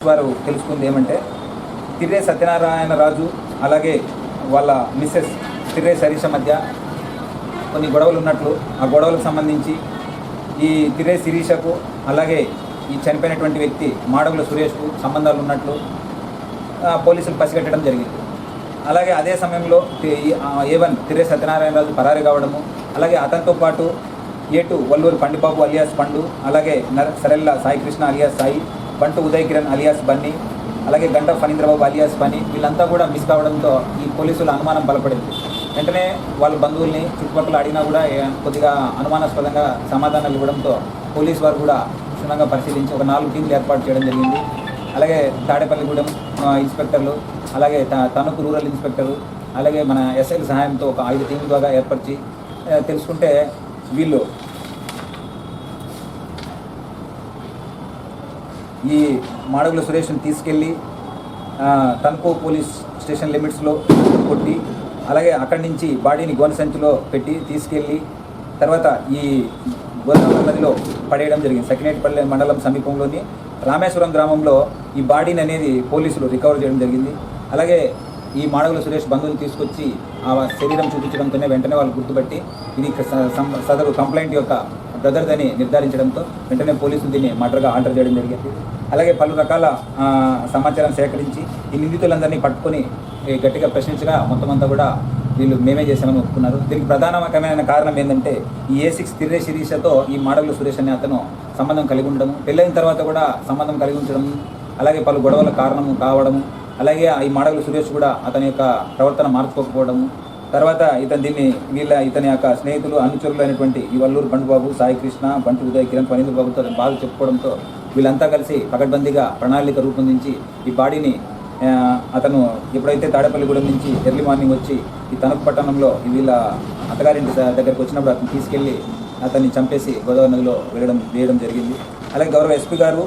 వారు తెలుసుకుంది ఏమంటే తిరే సత్యనారాయణ రాజు అలాగే వాళ్ళ మిస్సెస్ తిరే శరీష మధ్య కొన్ని గొడవలు ఉన్నట్లు ఆ గొడవలకు సంబంధించి ఈ తిరే శిరీషకు అలాగే ఈ చనిపోయినటువంటి వ్యక్తి మాడగుల సురేష్కు సంబంధాలు ఉన్నట్లు పోలీసులు పసిగట్టడం జరిగింది. అలాగే అదే సమయంలో ఏవన్ తిరే సత్యనారాయణ రాజు పరారి కావడము అలాగే అతనితో పాటు ఏటు వల్లూరు పండిబాబు అలియాస్ పండు అలాగే నర సరెల్ల సాయికృష్ణ అలియాస్ సాయి బంటు ఉదయ్ కిరణ్ అలియాస్ బన్నీ అలాగే గంట ఫణీంద్రబాబు అలియాస్ బన్నీ వీళ్ళంతా కూడా మిస్ కావడంతో ఈ పోలీసుల అనుమానం బలపడింది. వెంటనే వాళ్ళ బంధువుల్ని చుట్టుపక్కల అడిగినా కూడా కొద్దిగా అనుమానాస్పదంగా సమాధానాలు ఇవ్వడంతో పోలీసు వారు కూడా క్షుణ్ణంగా పరిశీలించి ఒక నాలుగు టీంలు ఏర్పాటు చేయడం జరిగింది. అలాగే తాడేపల్లిగూడెం ఇన్స్పెక్టర్లు అలాగే తణుకు రూరల్ ఇన్స్పెక్టరు అలాగే మన ఎస్ఐల సహాయంతో ఒక ఐదు టీంల ద్వారా ఏర్పరిచి తెలుసుకుంటే వీళ్ళు ఈ మాడగుల సురేష్ని తీసుకెళ్ళి తన్కో పోలీస్ స్టేషన్ లిమిట్స్లో కొట్టి అలాగే అక్కడి నుంచి బాడీని గోన సంచిలో పెట్టి తీసుకెళ్ళి తర్వాత ఈ గోదావరి నదిలో పడేయడం జరిగింది. సకినేటిపల్లి మండలం సమీపంలోని రామేశ్వరం గ్రామంలో ఈ బాడీని అనేది పోలీసులు రికవర్ చేయడం జరిగింది. అలాగే ఈ మాడగుల సురేష్ బంధువులు తీసుకొచ్చి ఆ శరీరం చూపించడంతోనే వెంటనే వాళ్ళు గుర్తుపట్టి ఇది సదరు కంప్లైంట్ యొక్క బ్రదర్దని నిర్ధారించడంతో వెంటనే పోలీసులు దీన్ని మర్డర్గా ఆర్డర్ చేయడం జరిగింది. అలాగే పలు రకాల సమాచారం సేకరించి ఈ నిందితులందరినీ పట్టుకొని గట్టిగా ప్రశ్నించగా మొత్తం అంతా కూడా వీళ్ళు మేమే చేశామని ఒప్పుకున్నారు. దీనికి ప్రధానమైన కారణం ఏంటంటే ఈ ఏ సిక్స్ తిరే శిరీషతో ఈ మాడగుల సురేష్ అనే అతను సంబంధం కలిగి ఉండడం పెళ్ళైన తర్వాత కూడా సంబంధం కలిగి ఉండడం అలాగే పలు గొడవల కారణం కావడము అలాగే ఈ మాడగుల సురేష్ కూడా అతని యొక్క ప్రవర్తన మార్చుకోకపోవడము తర్వాత ఇతను దీన్ని వీళ్ళ ఇతని యొక్క స్నేహితులు అనుచరులు అయినటువంటి ఈ వల్లూరు పండుబాబు సాయి కృష్ణ బంటు ఉదయ్ కిరణ్ పనీంద్ర బాబుతో బాగా చెప్పుకోవడంతో వీళ్ళంతా కలిసి పకడ్బందీగా ప్రణాళిక రూపొందించి ఈ బాడీని అతను ఎప్పుడైతే తాడేపల్లిగూడెం నుంచి ఎర్లీ మార్నింగ్ వచ్చి ఈ తణుకు పట్టణంలో వీళ్ళ అత్తగారింటి దగ్గరికి వచ్చినప్పుడు అతను తీసుకెళ్ళి అతన్ని చంపేసి గోదావరి నదిలో వెళ్ళడం వేయడం జరిగింది. అలాగే గౌరవ ఎస్పీ గారు